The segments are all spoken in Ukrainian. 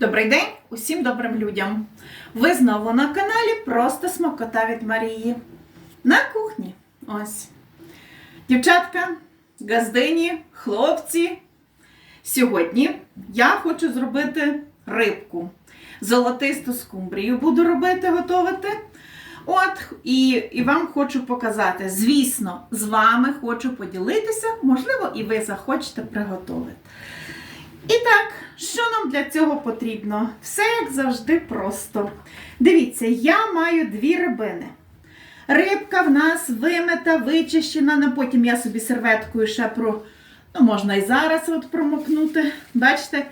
Добрий день усім добрим людям! Ви знову на каналі Просто Смакота від Марії. На кухні. Ось. Дівчатка, газдині, хлопці. Сьогодні я хочу зробити рибку. Золотисту скумбрію буду робити, готувати. От, і, і вам хочу показати. Звісно, з вами хочу поділитися, можливо, і ви захочете приготувати. І так, що нам для цього потрібно? Все як завжди просто. Дивіться, я маю дві рибини. Рибка в нас вимита, вичищена, ну потім я собі серветкою ще про, ну можна і зараз от промокнути. Бачите,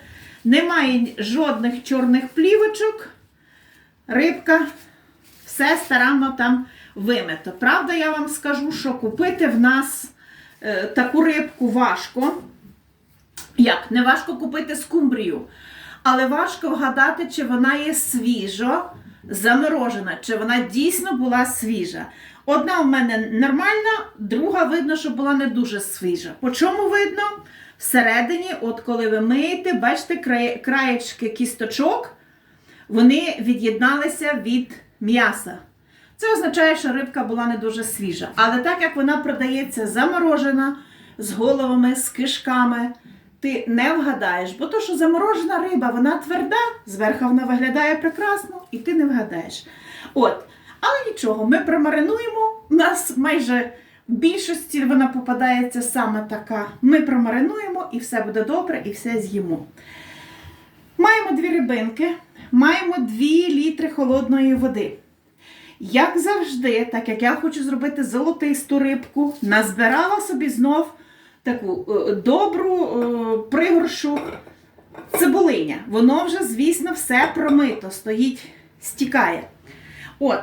немає жодних чорних плівочок. Рибка все старанно там вимито. Правда, я вам скажу, що купити в нас е, таку рибку важко. Як? Не важко купити скумбрію, але важко вгадати, чи вона є свіжо заморожена, чи вона дійсно була свіжа. Одна в мене нормальна, друга видно, що була не дуже свіжа. По чому видно? Всередині, от коли ви миєте, бачите, краєчки кісточок, вони від'єдналися від м'яса. Це означає, що рибка була не дуже свіжа. Але так як вона продається заморожена, з головами, з кишками, ти не вгадаєш. Бо то, що заморожена риба, вона тверда, зверху вона виглядає прекрасно, і ти не вгадаєш. От. Але нічого, ми промаринуємо. У нас майже в більшості вона попадається саме така. Ми промаринуємо і все буде добре, і все з'їмо. Маємо дві рибинки, маємо 2 літри холодної води. Як завжди, так як я хочу зробити золотисту рибку, назбирала собі знов таку е, добру е, пригоршу цибулиня. Воно вже, звісно, все промито, стоїть, стікає. От,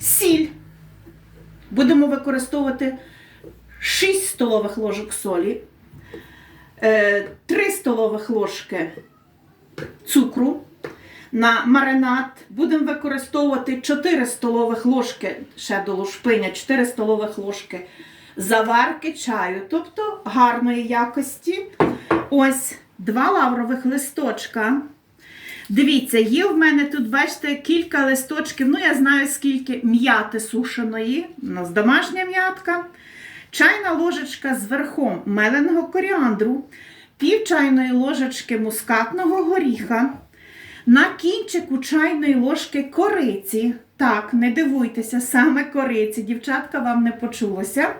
сіль. Будемо використовувати 6 столових ложок солі, 3 столових ложки цукру. На маринад будемо використовувати 4 столових ложки, ще до лушпиня, 4 столових ложки заварки чаю, тобто гарної якості. Ось два лаврових листочка. Дивіться, є в мене тут, бачите, кілька листочків, ну я знаю скільки м'яти сушеної, у нас домашня м'ятка. Чайна ложечка з верхом меленого коріандру, пів чайної ложечки мускатного горіха, на кінчику чайної ложки кориці. Так, не дивуйтеся, саме кориці, дівчатка, вам не почулося.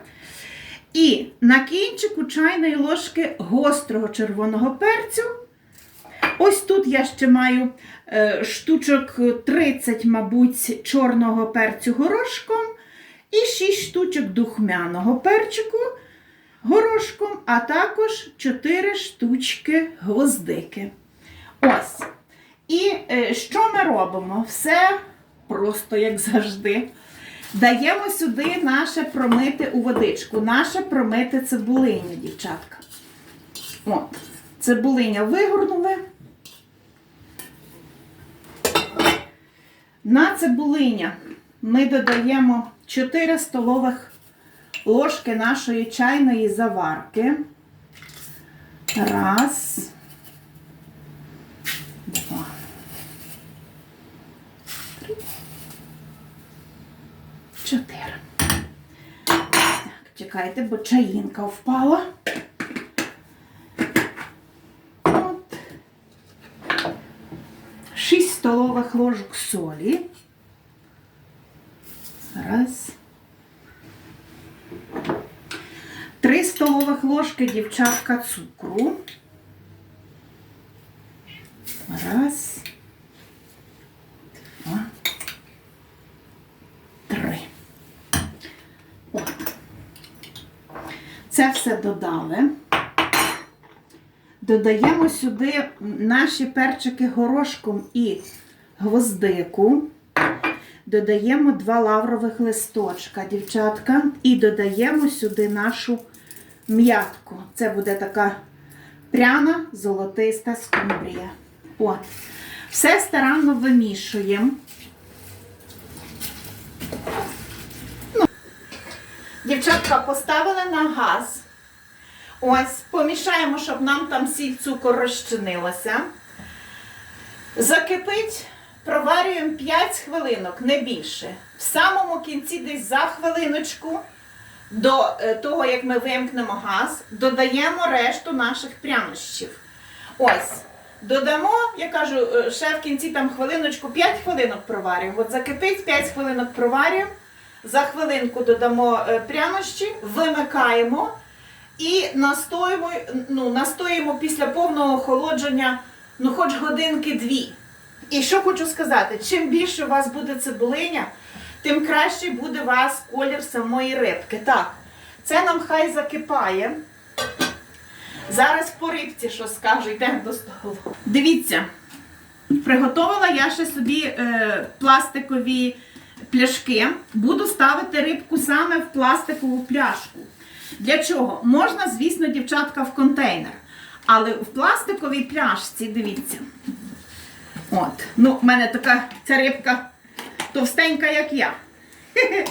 І на кінчику чайної ложки гострого червоного перцю. Ось тут я ще маю е, штучок 30, мабуть, чорного перцю горошком і 6 штучок духмяного перчику горошком, а також 4 штучки гвоздики. Ось. І е, що ми робимо? Все просто як завжди. Даємо сюди наше промити у водичку, наше промити цибулиню, дівчатка. От, цибулиня вигорнули. На цибулиня ми додаємо 4 столових ложки нашої чайної заварки. Раз. Два. Чекайте, бо чаїнка впала. От. Шість столових ложок солі. Раз. Три столових ложки дівчатка цукру. Раз. Два. Три. От. Це додали. Додаємо сюди наші перчики горошком і гвоздику. Додаємо два лаврових листочка, дівчатка, і додаємо сюди нашу м'ятку. Це буде така пряна золотиста скумбрія. От. Все старанно вимішуємо. Ну, Дівчатка поставили на газ. Ось, помішаємо, щоб нам там сіль цукор розчинилося. Закипить, проварюємо 5 хвилинок, не більше. В самому кінці, десь за хвилиночку, до е, того, як ми вимкнемо газ, додаємо решту наших прянощів. Ось. Додамо, я кажу, е, ще в кінці там хвилиночку, 5 хвилинок проварюємо. От закипить, 5 хвилинок проварюємо. За хвилинку додамо е, прянощі, вимикаємо і настоїмо, ну, настоїмо після повного охолодження, ну, хоч годинки-дві. І що хочу сказати, чим більше у вас буде цибулиня, тим краще буде у вас колір самої рибки. Так, це нам хай закипає. Зараз по рибці що скажу, йдемо до столу. Дивіться, приготувала я ще собі е, пластикові пляшки. Буду ставити рибку саме в пластикову пляшку. Для чого? Можна, звісно, дівчатка, в контейнер. Але в пластиковій пляшці, дивіться. От. Ну, в мене така ця рибка товстенька, як я.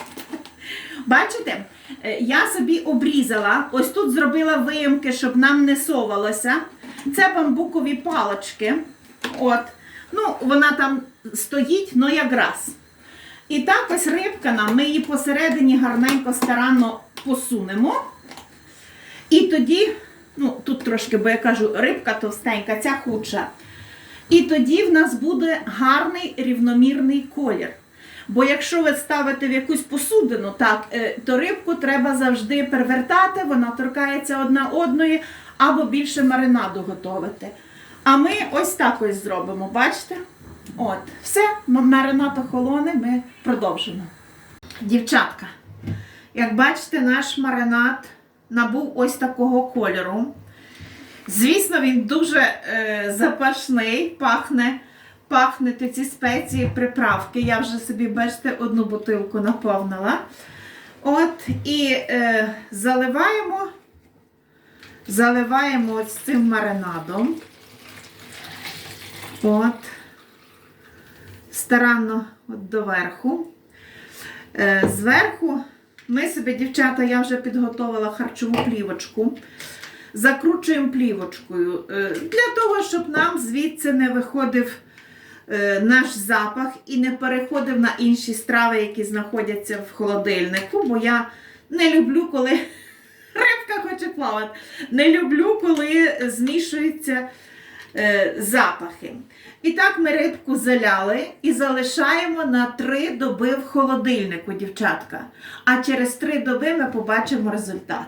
Бачите? Е, Я собі обрізала, ось тут зробила виємки, щоб нам не совалося. Це бамбукові палочки. От. Ну, вона там стоїть, ну якраз. І так ось рибка нам, ми її посередині гарненько старанно посунемо. І тоді, ну тут трошки, бо я кажу, рибка товстенька, ця худша. І тоді в нас буде гарний рівномірний колір. Бо якщо ви ставите в якусь посудину, так, е, то рибку треба завжди перевертати, вона торкається одна одної, або більше маринаду готувати. А ми ось так ось зробимо, бачите? От, все, маринад охолоне, ми продовжимо. Дівчатка, як бачите, наш маринад набув ось такого кольору. Звісно, він дуже е, запашний, пахне, пахнуть ці спеції, приправки. Я вже собі, бачите, одну бутилку наповнила. От, і е, заливаємо, заливаємо ось цим маринадом. От. Старанно от доверху. Е, зверху ми собі, дівчата, я вже підготувала харчову плівочку. Закручуємо плівочкою е, для того, щоб нам звідси не виходив е, наш запах і не переходив на інші страви, які знаходяться в холодильнику. Бо я не люблю, коли рибка хоче плавати. Не люблю, коли змішуються е, запахи. І так ми рибку заляли і залишаємо на 3 доби в холодильнику, дівчатка. А через 3 доби ми побачимо результат.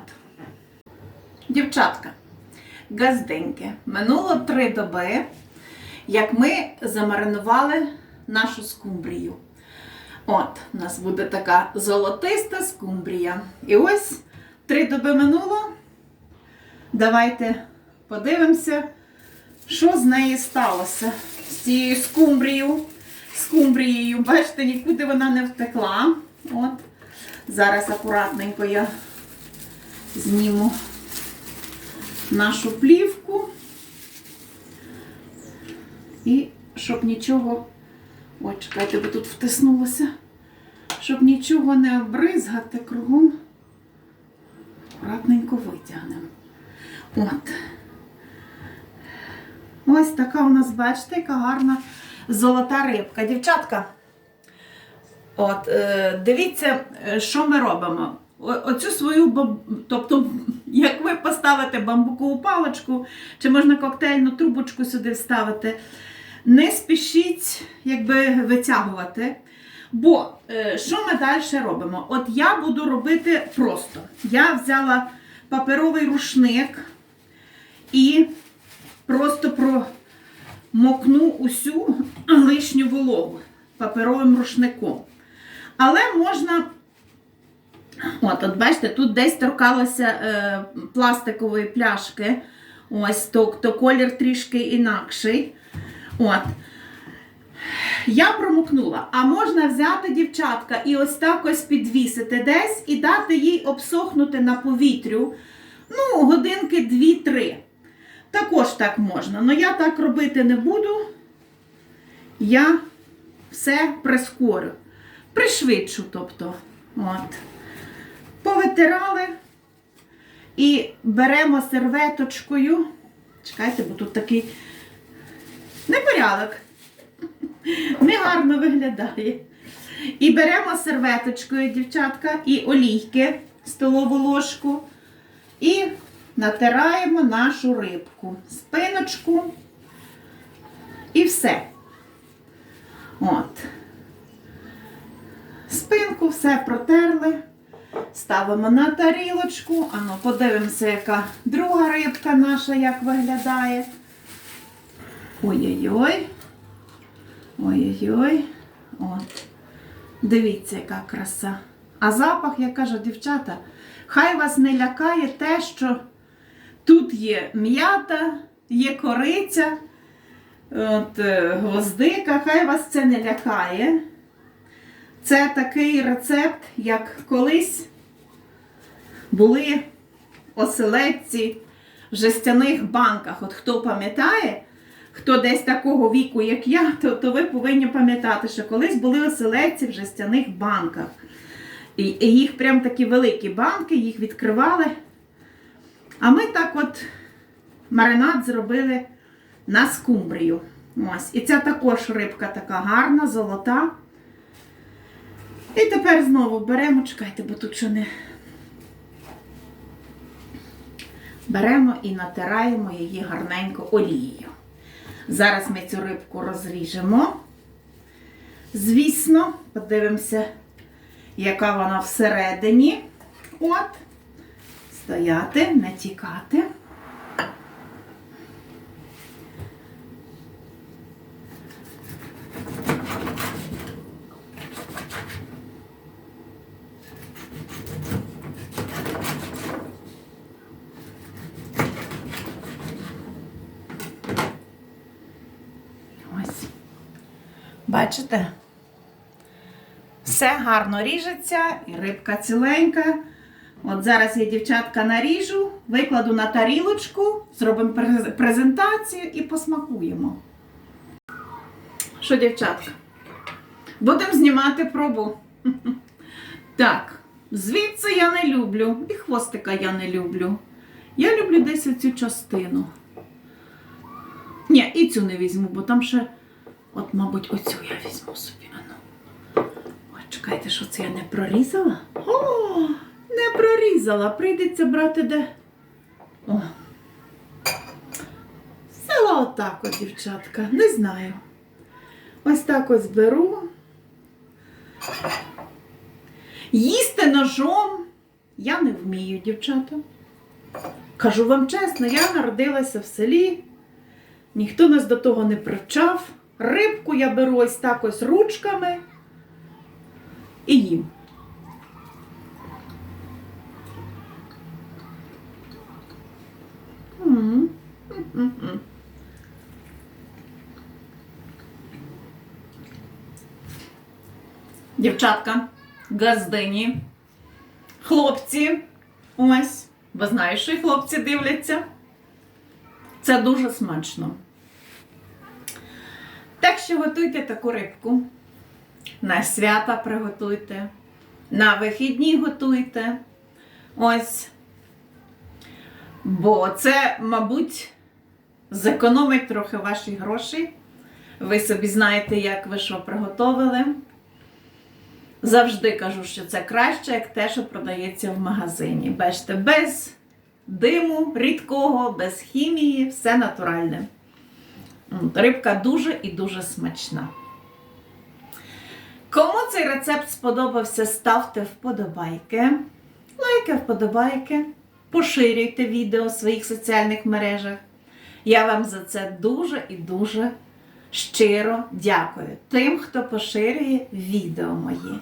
Дівчатка, газденьки, минуло 3 доби, як ми замаринували нашу скумбрію. От, у нас буде така золотиста скумбрія. І ось 3 доби минуло. Давайте подивимося, що з нею сталося з цією скумбрією. Скумбрією. Бачите, нікуди вона не втекла. От. Зараз акуратненько я зніму нашу плівку. І щоб нічого. Ой, чекайте, бо тут втиснулося. Щоб нічого не обризгати кругом. Акуратненько витягнемо. От. Ось така у нас, бачите, яка гарна золота рибка. Дівчатка, от, е, дивіться, що ми робимо. Оцю свою, тобто, як ви поставите бамбукову паличку, чи можна коктейльну трубочку сюди вставити, не спішіть якби, витягувати. Бо е, що ми далі робимо? От я буду робити просто. Я взяла паперовий рушник і просто промокну усю лишню вологу паперовим рушником. Але можна, от, от бачите, тут десь торкалося е, пластикової пляшки. Ось, то, то колір трішки інакший. От. Я промокнула, а можна взяти дівчатка і ось так ось підвісити десь і дати їй обсохнути на повітрю. Ну, годинки 2-3. Також так можна. але я так робити не буду. Я все прискорю. Пришвидшу, тобто. От. Повитирали і беремо серветочкою. Чекайте, бо тут такий непорядок. негарно виглядає. І беремо серветочкою, дівчатка, і олійки, столову ложку, і натираємо нашу рибку, спиночку і все. От. Спинку все протерли. Ставимо на тарілочку. Ану, подивимося, яка друга рибка наша як виглядає. Ой-ой-ой. Ой-ой-ой. От. Дивіться, яка краса. А запах, я кажу, дівчата, хай вас не лякає те, що тут є м'ята, є кориця, от, е, гвоздика, хай вас це не лякає. Це такий рецепт, як колись були оселедці в жестяних банках. От хто пам'ятає, хто десь такого віку, як я, то, то ви повинні пам'ятати, що колись були оселедці в жестяних банках. І, їх прям такі великі банки, їх відкривали. А ми так от маринад зробили на скумбрію. Ось. І це також рибка така гарна, золота. І тепер знову беремо, чекайте, бо тут що не. Беремо і натираємо її гарненько олією. Зараз ми цю рибку розріжемо. Звісно, подивимося, яка вона всередині. От. Стояти, не тікати. Бачите? Все гарно ріжеться, і рибка ціленька. От зараз я дівчатка наріжу, викладу на тарілочку, зробимо презентацію і посмакуємо. Що, дівчатка? Будемо знімати пробу. Так, звідси я не люблю, і хвостика я не люблю. Я люблю десь оцю частину. Ні, і цю не візьму, бо там ще, от, мабуть, оцю я візьму собі. Ану. Ой, чекайте, що це я не прорізала? О, прорізала. Прийдеться брати де. О. Взяла отак от, дівчатка. Не знаю. Ось так ось беру. Їсти ножом я не вмію, дівчата. Кажу вам чесно, я народилася в селі. Ніхто нас до того не привчав. Рибку я беру ось так ось ручками і їм. Дівчатка, газдині, хлопці, ось, бо знаю, що і хлопці дивляться. Це дуже смачно. Так що готуйте таку рибку. На свята приготуйте, на вихідні готуйте. Ось. Бо це, мабуть, зекономить трохи ваші гроші. Ви собі знаєте, як ви що приготовили. Завжди кажу, що це краще, як те, що продається в магазині. Бачите, без диму рідкого, без хімії, все натуральне. Рибка дуже і дуже смачна. Кому цей рецепт сподобався, ставте вподобайки, лайки, вподобайки, поширюйте відео в своїх соціальних мережах. Я вам за це дуже і дуже щиро дякую тим, хто поширює відео мої.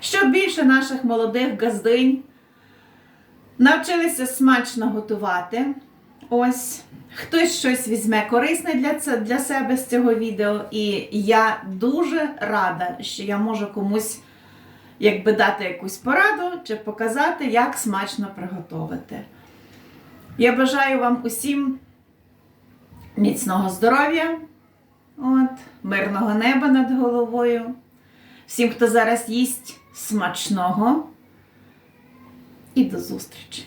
Щоб більше наших молодих газдинь навчилися смачно готувати. Ось хтось щось візьме корисне для, це, для себе з цього відео, і я дуже рада, що я можу комусь якби дати якусь пораду чи показати, як смачно приготувати. Я бажаю вам усім міцного здоров'я, от, мирного неба над головою. Всім, хто зараз їсть смачного. І до зустрічі!